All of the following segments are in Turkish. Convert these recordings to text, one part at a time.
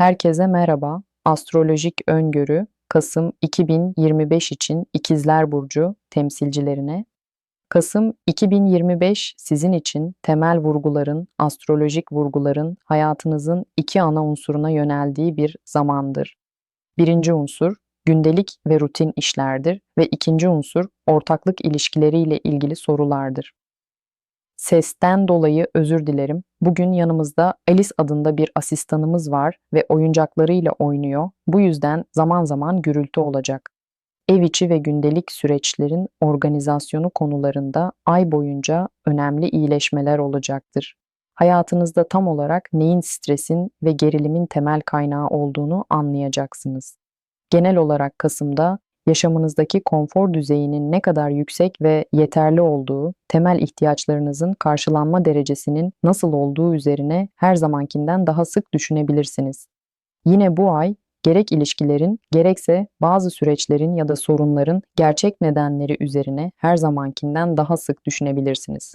Herkese merhaba. Astrolojik öngörü Kasım 2025 için İkizler Burcu temsilcilerine. Kasım 2025 sizin için temel vurguların, astrolojik vurguların hayatınızın iki ana unsuruna yöneldiği bir zamandır. Birinci unsur gündelik ve rutin işlerdir ve ikinci unsur ortaklık ilişkileriyle ilgili sorulardır. Sesten dolayı özür dilerim. Bugün yanımızda Alice adında bir asistanımız var ve oyuncaklarıyla oynuyor. Bu yüzden zaman zaman gürültü olacak. Ev içi ve gündelik süreçlerin organizasyonu konularında ay boyunca önemli iyileşmeler olacaktır. Hayatınızda tam olarak neyin stresin ve gerilimin temel kaynağı olduğunu anlayacaksınız. Genel olarak Kasım'da yaşamınızdaki konfor düzeyinin ne kadar yüksek ve yeterli olduğu, temel ihtiyaçlarınızın karşılanma derecesinin nasıl olduğu üzerine her zamankinden daha sık düşünebilirsiniz. Yine bu ay gerek ilişkilerin gerekse bazı süreçlerin ya da sorunların gerçek nedenleri üzerine her zamankinden daha sık düşünebilirsiniz.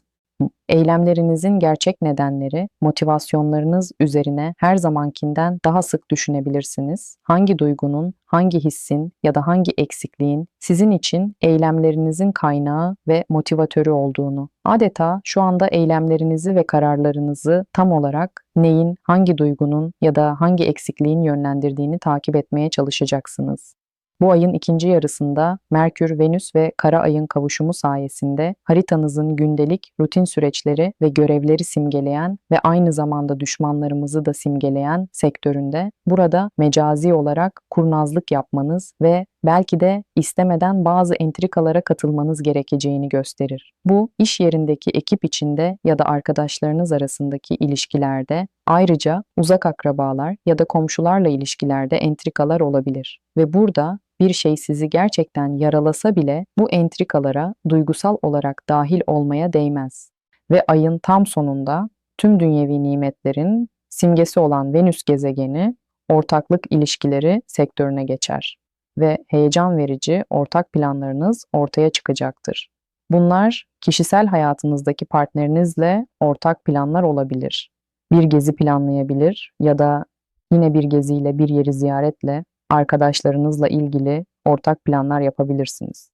Eylemlerinizin gerçek nedenleri, motivasyonlarınız üzerine her zamankinden daha sık düşünebilirsiniz. Hangi duygunun, hangi hissin ya da hangi eksikliğin sizin için eylemlerinizin kaynağı ve motivatörü olduğunu, adeta şu anda eylemlerinizi ve kararlarınızı tam olarak neyin, hangi duygunun ya da hangi eksikliğin yönlendirdiğini takip etmeye çalışacaksınız. Bu ayın ikinci yarısında Merkür, Venüs ve Kara Ay'ın kavuşumu sayesinde haritanızın gündelik rutin süreçleri ve görevleri simgeleyen ve aynı zamanda düşmanlarımızı da simgeleyen sektöründe burada mecazi olarak kurnazlık yapmanız ve belki de istemeden bazı entrikalara katılmanız gerekeceğini gösterir. Bu iş yerindeki ekip içinde ya da arkadaşlarınız arasındaki ilişkilerde ayrıca uzak akrabalar ya da komşularla ilişkilerde entrikalar olabilir ve burada bir şey sizi gerçekten yaralasa bile bu entrikalara duygusal olarak dahil olmaya değmez. Ve ayın tam sonunda tüm dünyevi nimetlerin simgesi olan Venüs gezegeni ortaklık ilişkileri sektörüne geçer ve heyecan verici ortak planlarınız ortaya çıkacaktır. Bunlar kişisel hayatınızdaki partnerinizle ortak planlar olabilir. Bir gezi planlayabilir ya da yine bir geziyle bir yeri ziyaretle arkadaşlarınızla ilgili ortak planlar yapabilirsiniz.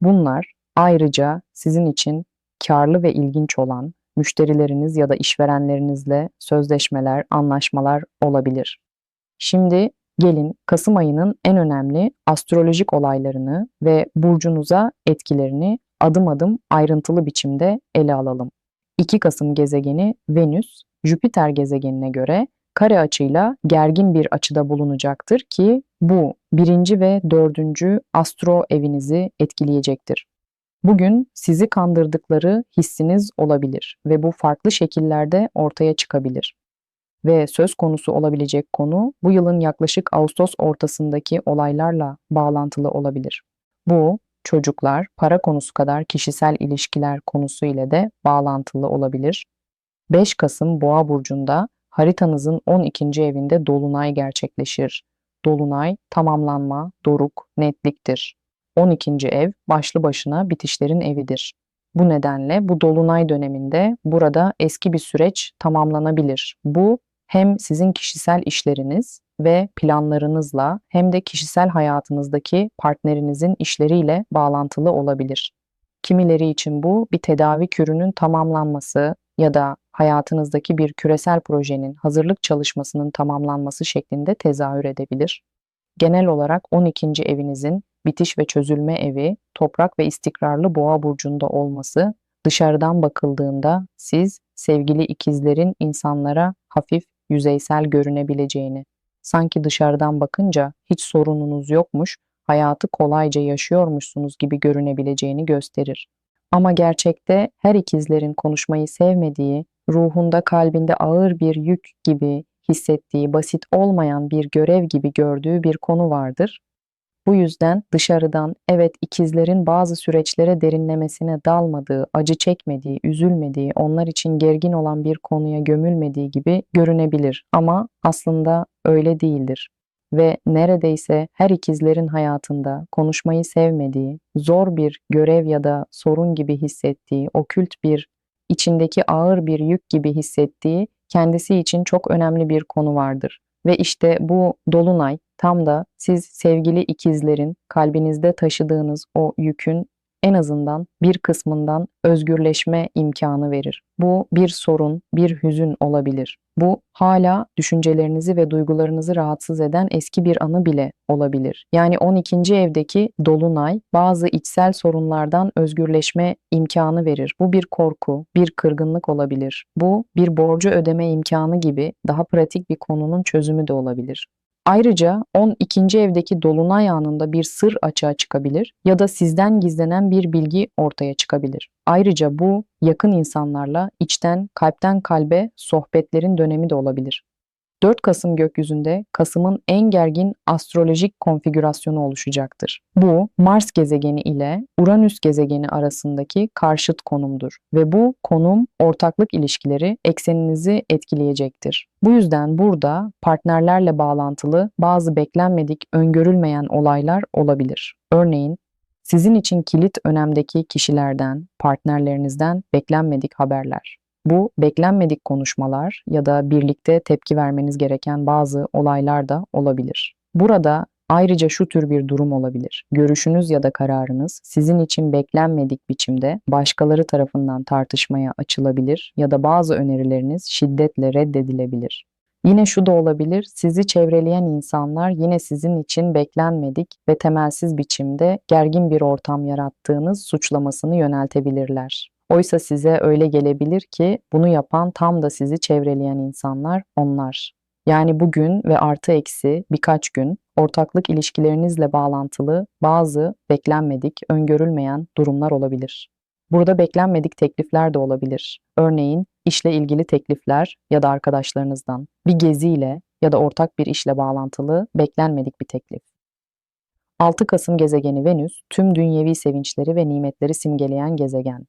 Bunlar ayrıca sizin için karlı ve ilginç olan müşterileriniz ya da işverenlerinizle sözleşmeler, anlaşmalar olabilir. Şimdi gelin Kasım ayının en önemli astrolojik olaylarını ve burcunuza etkilerini adım adım ayrıntılı biçimde ele alalım. 2 Kasım gezegeni Venüs, Jüpiter gezegenine göre kare açıyla gergin bir açıda bulunacaktır ki bu birinci ve dördüncü astro evinizi etkileyecektir. Bugün sizi kandırdıkları hissiniz olabilir ve bu farklı şekillerde ortaya çıkabilir. Ve söz konusu olabilecek konu bu yılın yaklaşık Ağustos ortasındaki olaylarla bağlantılı olabilir. Bu çocuklar, para konusu kadar kişisel ilişkiler konusu ile de bağlantılı olabilir. 5 Kasım Boğa burcunda haritanızın 12. evinde dolunay gerçekleşir. Dolunay tamamlanma, doruk, netliktir. 12. ev başlı başına bitişlerin evidir. Bu nedenle bu dolunay döneminde burada eski bir süreç tamamlanabilir. Bu hem sizin kişisel işleriniz ve planlarınızla hem de kişisel hayatınızdaki partnerinizin işleriyle bağlantılı olabilir. Kimileri için bu bir tedavi kürünün tamamlanması ya da hayatınızdaki bir küresel projenin hazırlık çalışmasının tamamlanması şeklinde tezahür edebilir. Genel olarak 12. evinizin bitiş ve çözülme evi, toprak ve istikrarlı boğa burcunda olması, dışarıdan bakıldığında siz sevgili ikizlerin insanlara hafif, yüzeysel görünebileceğini, sanki dışarıdan bakınca hiç sorununuz yokmuş, hayatı kolayca yaşıyormuşsunuz gibi görünebileceğini gösterir. Ama gerçekte her ikizlerin konuşmayı sevmediği, ruhunda kalbinde ağır bir yük gibi hissettiği basit olmayan bir görev gibi gördüğü bir konu vardır. Bu yüzden dışarıdan evet ikizlerin bazı süreçlere derinlemesine dalmadığı, acı çekmediği, üzülmediği, onlar için gergin olan bir konuya gömülmediği gibi görünebilir ama aslında öyle değildir. Ve neredeyse her ikizlerin hayatında konuşmayı sevmediği, zor bir görev ya da sorun gibi hissettiği, okült bir içindeki ağır bir yük gibi hissettiği kendisi için çok önemli bir konu vardır. Ve işte bu dolunay tam da siz sevgili ikizlerin kalbinizde taşıdığınız o yükün en azından bir kısmından özgürleşme imkanı verir. Bu bir sorun, bir hüzün olabilir. Bu hala düşüncelerinizi ve duygularınızı rahatsız eden eski bir anı bile olabilir. Yani 12. evdeki dolunay bazı içsel sorunlardan özgürleşme imkanı verir. Bu bir korku, bir kırgınlık olabilir. Bu bir borcu ödeme imkanı gibi daha pratik bir konunun çözümü de olabilir. Ayrıca 12. evdeki dolunay anında bir sır açığa çıkabilir ya da sizden gizlenen bir bilgi ortaya çıkabilir. Ayrıca bu yakın insanlarla içten, kalpten kalbe sohbetlerin dönemi de olabilir. 4 Kasım gökyüzünde Kasım'ın en gergin astrolojik konfigürasyonu oluşacaktır. Bu Mars gezegeni ile Uranüs gezegeni arasındaki karşıt konumdur ve bu konum ortaklık ilişkileri ekseninizi etkileyecektir. Bu yüzden burada partnerlerle bağlantılı bazı beklenmedik, öngörülmeyen olaylar olabilir. Örneğin sizin için kilit önemdeki kişilerden, partnerlerinizden beklenmedik haberler. Bu beklenmedik konuşmalar ya da birlikte tepki vermeniz gereken bazı olaylar da olabilir. Burada ayrıca şu tür bir durum olabilir. Görüşünüz ya da kararınız sizin için beklenmedik biçimde başkaları tarafından tartışmaya açılabilir ya da bazı önerileriniz şiddetle reddedilebilir. Yine şu da olabilir, sizi çevreleyen insanlar yine sizin için beklenmedik ve temelsiz biçimde gergin bir ortam yarattığınız suçlamasını yöneltebilirler. Oysa size öyle gelebilir ki bunu yapan tam da sizi çevreleyen insanlar onlar. Yani bugün ve artı eksi birkaç gün ortaklık ilişkilerinizle bağlantılı bazı beklenmedik, öngörülmeyen durumlar olabilir. Burada beklenmedik teklifler de olabilir. Örneğin işle ilgili teklifler ya da arkadaşlarınızdan, bir geziyle ya da ortak bir işle bağlantılı beklenmedik bir teklif. 6 Kasım gezegeni Venüs tüm dünyevi sevinçleri ve nimetleri simgeleyen gezegen.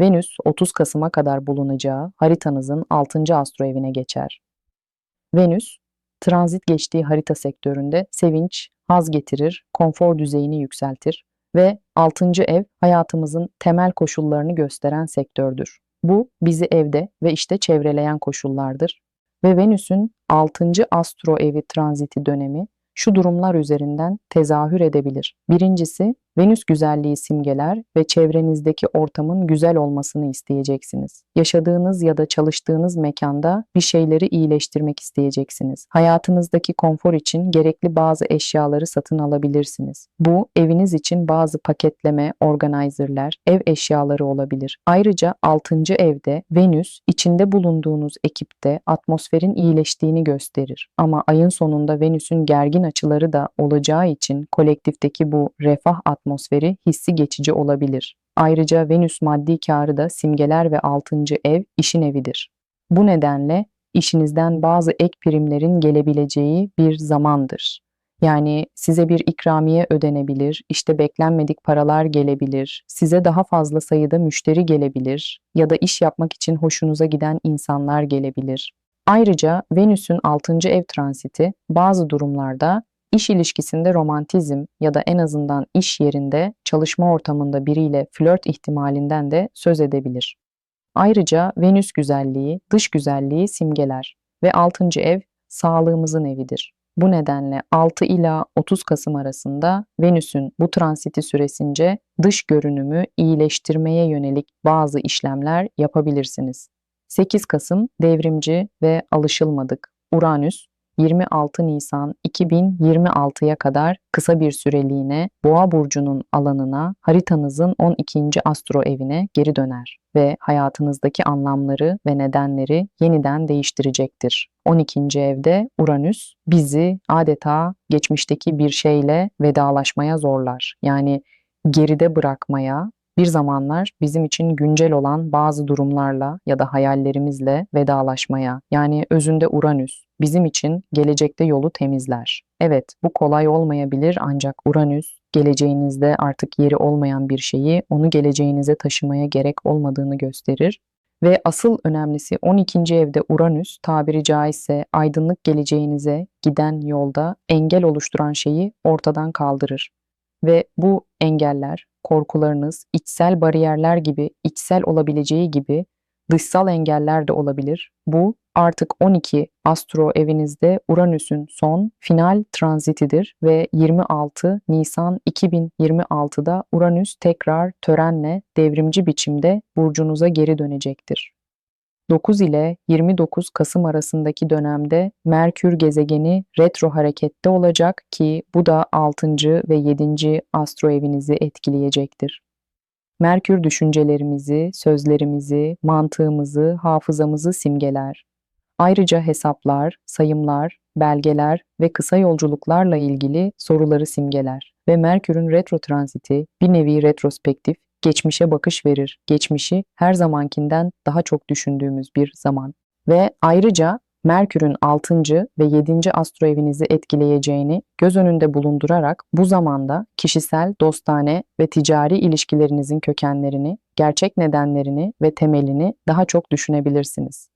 Venüs 30 Kasım'a kadar bulunacağı haritanızın 6. astro evine geçer. Venüs, transit geçtiği harita sektöründe sevinç, haz getirir, konfor düzeyini yükseltir ve 6. ev hayatımızın temel koşullarını gösteren sektördür. Bu bizi evde ve işte çevreleyen koşullardır ve Venüs'ün 6. astro evi transiti dönemi şu durumlar üzerinden tezahür edebilir. Birincisi, Venüs güzelliği simgeler ve çevrenizdeki ortamın güzel olmasını isteyeceksiniz. Yaşadığınız ya da çalıştığınız mekanda bir şeyleri iyileştirmek isteyeceksiniz. Hayatınızdaki konfor için gerekli bazı eşyaları satın alabilirsiniz. Bu eviniz için bazı paketleme, organizerler, ev eşyaları olabilir. Ayrıca 6. evde Venüs içinde bulunduğunuz ekipte atmosferin iyileştiğini gösterir. Ama ayın sonunda Venüs'ün gergin açıları da olacağı için kolektifteki bu refah atmosferi hissi geçici olabilir. Ayrıca Venüs maddi karı da simgeler ve 6. ev işin evidir. Bu nedenle işinizden bazı ek primlerin gelebileceği bir zamandır. Yani size bir ikramiye ödenebilir, işte beklenmedik paralar gelebilir, size daha fazla sayıda müşteri gelebilir ya da iş yapmak için hoşunuza giden insanlar gelebilir. Ayrıca Venüs'ün 6. ev transiti bazı durumlarda iş ilişkisinde romantizm ya da en azından iş yerinde çalışma ortamında biriyle flört ihtimalinden de söz edebilir. Ayrıca Venüs güzelliği, dış güzelliği simgeler ve 6. ev sağlığımızın evidir. Bu nedenle 6 ila 30 Kasım arasında Venüs'ün bu transiti süresince dış görünümü iyileştirmeye yönelik bazı işlemler yapabilirsiniz. 8 Kasım devrimci ve alışılmadık. Uranüs 26 Nisan 2026'ya kadar kısa bir süreliğine Boğa burcunun alanına haritanızın 12. astro evine geri döner ve hayatınızdaki anlamları ve nedenleri yeniden değiştirecektir. 12. evde Uranüs bizi adeta geçmişteki bir şeyle vedalaşmaya zorlar. Yani geride bırakmaya, bir zamanlar bizim için güncel olan bazı durumlarla ya da hayallerimizle vedalaşmaya, yani özünde Uranüs, bizim için gelecekte yolu temizler. Evet, bu kolay olmayabilir ancak Uranüs, geleceğinizde artık yeri olmayan bir şeyi onu geleceğinize taşımaya gerek olmadığını gösterir. Ve asıl önemlisi 12. evde Uranüs tabiri caizse aydınlık geleceğinize giden yolda engel oluşturan şeyi ortadan kaldırır. Ve bu engeller korkularınız, içsel bariyerler gibi, içsel olabileceği gibi dışsal engeller de olabilir. Bu artık 12 astro evinizde Uranüs'ün son final transitidir ve 26 Nisan 2026'da Uranüs tekrar törenle devrimci biçimde burcunuza geri dönecektir. 9 ile 29 Kasım arasındaki dönemde Merkür gezegeni retro harekette olacak ki bu da 6. ve 7. astro evinizi etkileyecektir. Merkür düşüncelerimizi, sözlerimizi, mantığımızı, hafızamızı simgeler. Ayrıca hesaplar, sayımlar, belgeler ve kısa yolculuklarla ilgili soruları simgeler. Ve Merkür'ün retro transiti bir nevi retrospektif, geçmişe bakış verir. Geçmişi her zamankinden daha çok düşündüğümüz bir zaman. Ve ayrıca Merkür'ün 6. ve 7. astro evinizi etkileyeceğini göz önünde bulundurarak bu zamanda kişisel, dostane ve ticari ilişkilerinizin kökenlerini, gerçek nedenlerini ve temelini daha çok düşünebilirsiniz.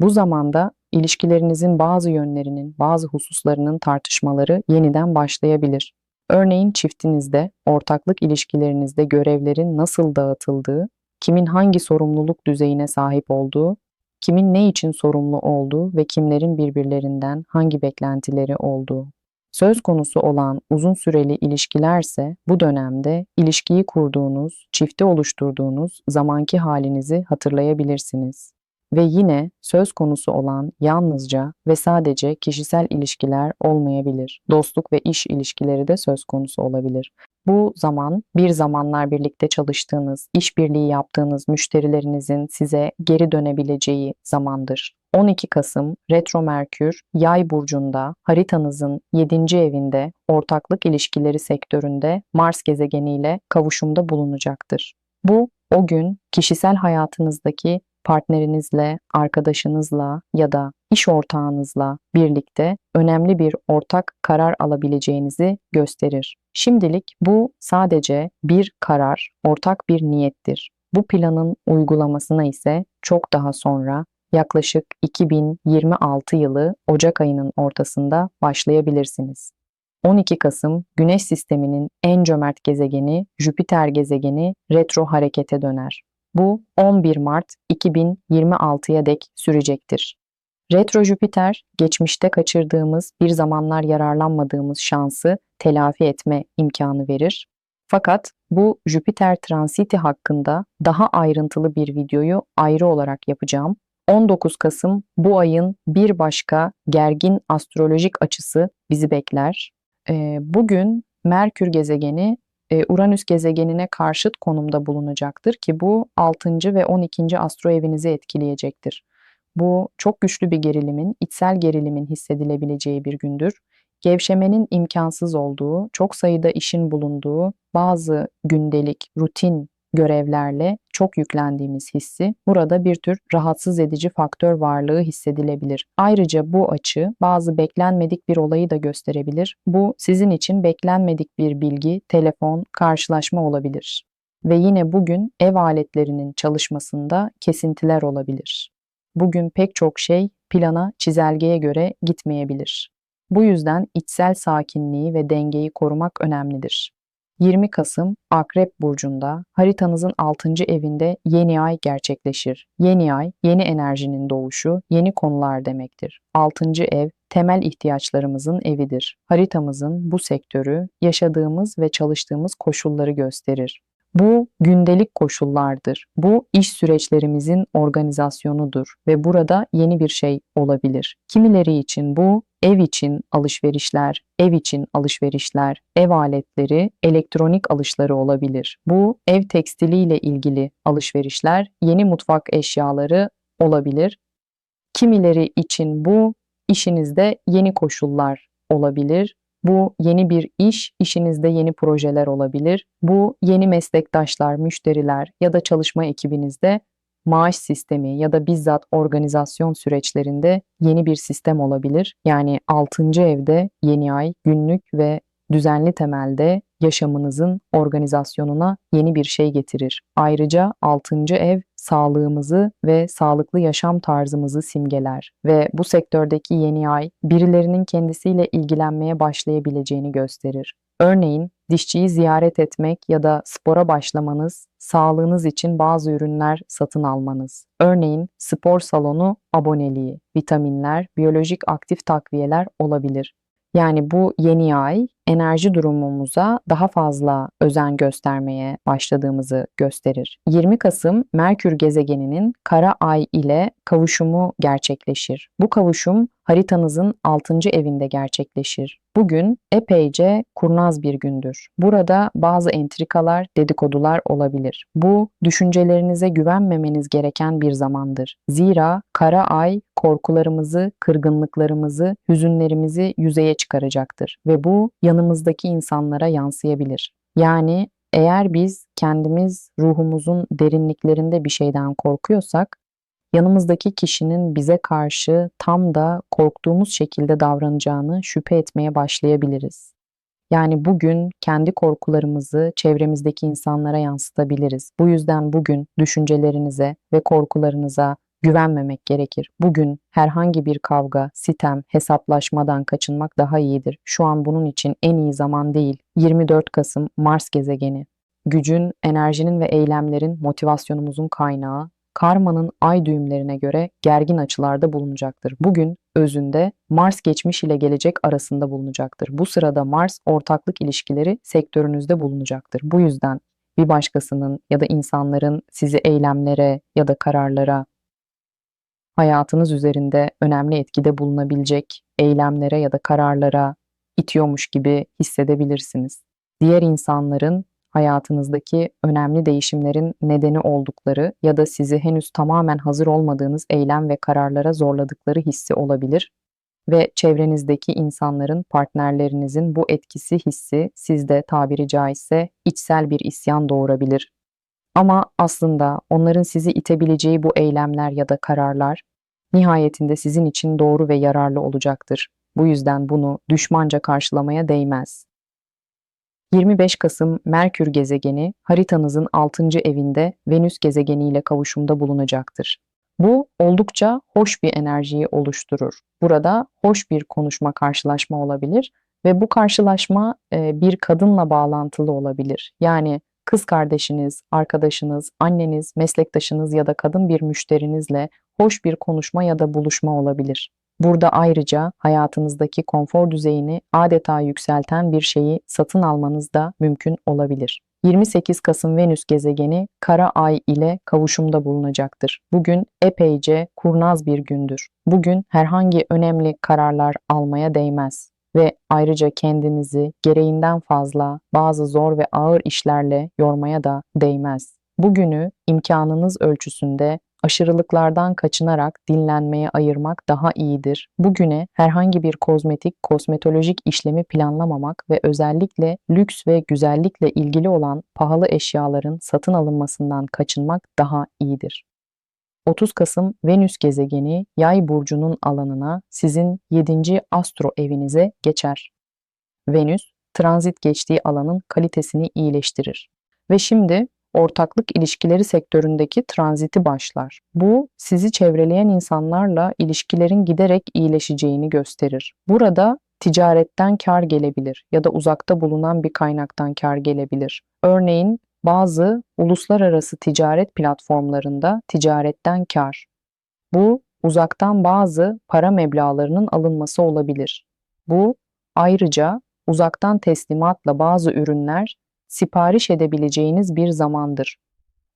Bu zamanda ilişkilerinizin bazı yönlerinin, bazı hususlarının tartışmaları yeniden başlayabilir. Örneğin çiftinizde, ortaklık ilişkilerinizde görevlerin nasıl dağıtıldığı, kimin hangi sorumluluk düzeyine sahip olduğu, kimin ne için sorumlu olduğu ve kimlerin birbirlerinden hangi beklentileri olduğu. Söz konusu olan uzun süreli ilişkilerse bu dönemde ilişkiyi kurduğunuz, çifte oluşturduğunuz zamanki halinizi hatırlayabilirsiniz. Ve yine söz konusu olan yalnızca ve sadece kişisel ilişkiler olmayabilir. Dostluk ve iş ilişkileri de söz konusu olabilir. Bu zaman bir zamanlar birlikte çalıştığınız, işbirliği yaptığınız müşterilerinizin size geri dönebileceği zamandır. 12 Kasım Retro Merkür Yay burcunda haritanızın 7. evinde ortaklık ilişkileri sektöründe Mars gezegeniyle kavuşumda bulunacaktır. Bu o gün kişisel hayatınızdaki partnerinizle, arkadaşınızla ya da iş ortağınızla birlikte önemli bir ortak karar alabileceğinizi gösterir. Şimdilik bu sadece bir karar, ortak bir niyettir. Bu planın uygulamasına ise çok daha sonra yaklaşık 2026 yılı Ocak ayının ortasında başlayabilirsiniz. 12 Kasım Güneş sisteminin en cömert gezegeni Jüpiter gezegeni retro harekete döner. Bu 11 Mart 2026'ya dek sürecektir. Retro Jüpiter, geçmişte kaçırdığımız, bir zamanlar yararlanmadığımız şansı telafi etme imkanı verir. Fakat bu Jüpiter transiti hakkında daha ayrıntılı bir videoyu ayrı olarak yapacağım. 19 Kasım bu ayın bir başka gergin astrolojik açısı bizi bekler. Ee, bugün Merkür gezegeni e, Uranüs gezegenine karşıt konumda bulunacaktır ki bu 6. ve 12. astro evinizi etkileyecektir. Bu çok güçlü bir gerilimin, içsel gerilimin hissedilebileceği bir gündür. Gevşemenin imkansız olduğu, çok sayıda işin bulunduğu, bazı gündelik, rutin görevlerle çok yüklendiğimiz hissi burada bir tür rahatsız edici faktör varlığı hissedilebilir. Ayrıca bu açı bazı beklenmedik bir olayı da gösterebilir. Bu sizin için beklenmedik bir bilgi, telefon, karşılaşma olabilir. Ve yine bugün ev aletlerinin çalışmasında kesintiler olabilir. Bugün pek çok şey plana, çizelgeye göre gitmeyebilir. Bu yüzden içsel sakinliği ve dengeyi korumak önemlidir. 20 Kasım Akrep Burcu'nda haritanızın 6. evinde yeni ay gerçekleşir. Yeni ay, yeni enerjinin doğuşu, yeni konular demektir. 6. ev, temel ihtiyaçlarımızın evidir. Haritamızın bu sektörü, yaşadığımız ve çalıştığımız koşulları gösterir. Bu gündelik koşullardır. Bu iş süreçlerimizin organizasyonudur ve burada yeni bir şey olabilir. Kimileri için bu ev için alışverişler, ev için alışverişler, ev aletleri, elektronik alışları olabilir. Bu ev tekstiliyle ilgili alışverişler, yeni mutfak eşyaları olabilir. Kimileri için bu işinizde yeni koşullar olabilir. Bu yeni bir iş, işinizde yeni projeler olabilir. Bu yeni meslektaşlar, müşteriler ya da çalışma ekibinizde maaş sistemi ya da bizzat organizasyon süreçlerinde yeni bir sistem olabilir. Yani 6. evde yeni ay günlük ve düzenli temelde yaşamınızın organizasyonuna yeni bir şey getirir. Ayrıca 6. ev sağlığımızı ve sağlıklı yaşam tarzımızı simgeler ve bu sektördeki yeni ay birilerinin kendisiyle ilgilenmeye başlayabileceğini gösterir. Örneğin dişçiyi ziyaret etmek ya da spora başlamanız, sağlığınız için bazı ürünler satın almanız. Örneğin spor salonu aboneliği, vitaminler, biyolojik aktif takviyeler olabilir. Yani bu yeni ay enerji durumumuza daha fazla özen göstermeye başladığımızı gösterir. 20 Kasım Merkür gezegeninin kara ay ile kavuşumu gerçekleşir. Bu kavuşum haritanızın 6. evinde gerçekleşir. Bugün epeyce kurnaz bir gündür. Burada bazı entrikalar, dedikodular olabilir. Bu düşüncelerinize güvenmemeniz gereken bir zamandır. Zira kara ay korkularımızı, kırgınlıklarımızı, hüzünlerimizi yüzeye çıkaracaktır ve bu yanımızdaki insanlara yansıyabilir. Yani eğer biz kendimiz ruhumuzun derinliklerinde bir şeyden korkuyorsak yanımızdaki kişinin bize karşı tam da korktuğumuz şekilde davranacağını şüphe etmeye başlayabiliriz. Yani bugün kendi korkularımızı çevremizdeki insanlara yansıtabiliriz. Bu yüzden bugün düşüncelerinize ve korkularınıza güvenmemek gerekir. Bugün herhangi bir kavga, sitem, hesaplaşmadan kaçınmak daha iyidir. Şu an bunun için en iyi zaman değil. 24 Kasım Mars gezegeni. Gücün, enerjinin ve eylemlerin motivasyonumuzun kaynağı, karmanın ay düğümlerine göre gergin açılarda bulunacaktır. Bugün özünde Mars geçmiş ile gelecek arasında bulunacaktır. Bu sırada Mars ortaklık ilişkileri sektörünüzde bulunacaktır. Bu yüzden bir başkasının ya da insanların sizi eylemlere ya da kararlara hayatınız üzerinde önemli etkide bulunabilecek eylemlere ya da kararlara itiyormuş gibi hissedebilirsiniz. Diğer insanların hayatınızdaki önemli değişimlerin nedeni oldukları ya da sizi henüz tamamen hazır olmadığınız eylem ve kararlara zorladıkları hissi olabilir ve çevrenizdeki insanların, partnerlerinizin bu etkisi hissi sizde tabiri caizse içsel bir isyan doğurabilir. Ama aslında onların sizi itebileceği bu eylemler ya da kararlar nihayetinde sizin için doğru ve yararlı olacaktır. Bu yüzden bunu düşmanca karşılamaya değmez. 25 Kasım Merkür gezegeni haritanızın 6. evinde Venüs gezegeniyle kavuşumda bulunacaktır. Bu oldukça hoş bir enerjiyi oluşturur. Burada hoş bir konuşma karşılaşma olabilir ve bu karşılaşma bir kadınla bağlantılı olabilir. Yani kız kardeşiniz, arkadaşınız, anneniz, meslektaşınız ya da kadın bir müşterinizle hoş bir konuşma ya da buluşma olabilir. Burada ayrıca hayatınızdaki konfor düzeyini adeta yükselten bir şeyi satın almanız da mümkün olabilir. 28 Kasım Venüs gezegeni kara ay ile kavuşumda bulunacaktır. Bugün epeyce kurnaz bir gündür. Bugün herhangi önemli kararlar almaya değmez ve ayrıca kendinizi gereğinden fazla bazı zor ve ağır işlerle yormaya da değmez. Bugünü imkanınız ölçüsünde aşırılıklardan kaçınarak dinlenmeye ayırmak daha iyidir. Bugüne herhangi bir kozmetik, kosmetolojik işlemi planlamamak ve özellikle lüks ve güzellikle ilgili olan pahalı eşyaların satın alınmasından kaçınmak daha iyidir. 30 Kasım Venüs gezegeni Yay burcunun alanına sizin 7. astro evinize geçer. Venüs transit geçtiği alanın kalitesini iyileştirir. Ve şimdi ortaklık ilişkileri sektöründeki tranziti başlar. Bu sizi çevreleyen insanlarla ilişkilerin giderek iyileşeceğini gösterir. Burada ticaretten kar gelebilir ya da uzakta bulunan bir kaynaktan kar gelebilir. Örneğin bazı uluslararası ticaret platformlarında ticaretten kar. Bu uzaktan bazı para meblağlarının alınması olabilir. Bu ayrıca uzaktan teslimatla bazı ürünler sipariş edebileceğiniz bir zamandır.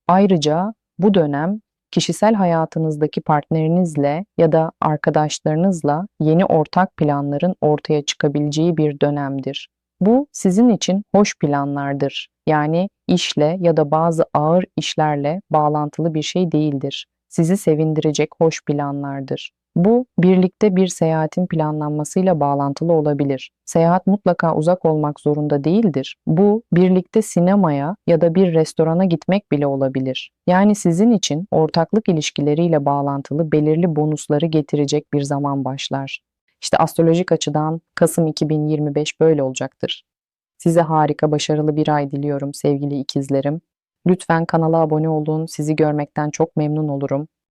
Ayrıca bu dönem kişisel hayatınızdaki partnerinizle ya da arkadaşlarınızla yeni ortak planların ortaya çıkabileceği bir dönemdir. Bu sizin için hoş planlardır. Yani işle ya da bazı ağır işlerle bağlantılı bir şey değildir. Sizi sevindirecek hoş planlardır. Bu birlikte bir seyahatin planlanmasıyla bağlantılı olabilir. Seyahat mutlaka uzak olmak zorunda değildir. Bu birlikte sinemaya ya da bir restorana gitmek bile olabilir. Yani sizin için ortaklık ilişkileriyle bağlantılı belirli bonusları getirecek bir zaman başlar. İşte astrolojik açıdan Kasım 2025 böyle olacaktır. Size harika, başarılı bir ay diliyorum sevgili ikizlerim. Lütfen kanala abone olun. Sizi görmekten çok memnun olurum.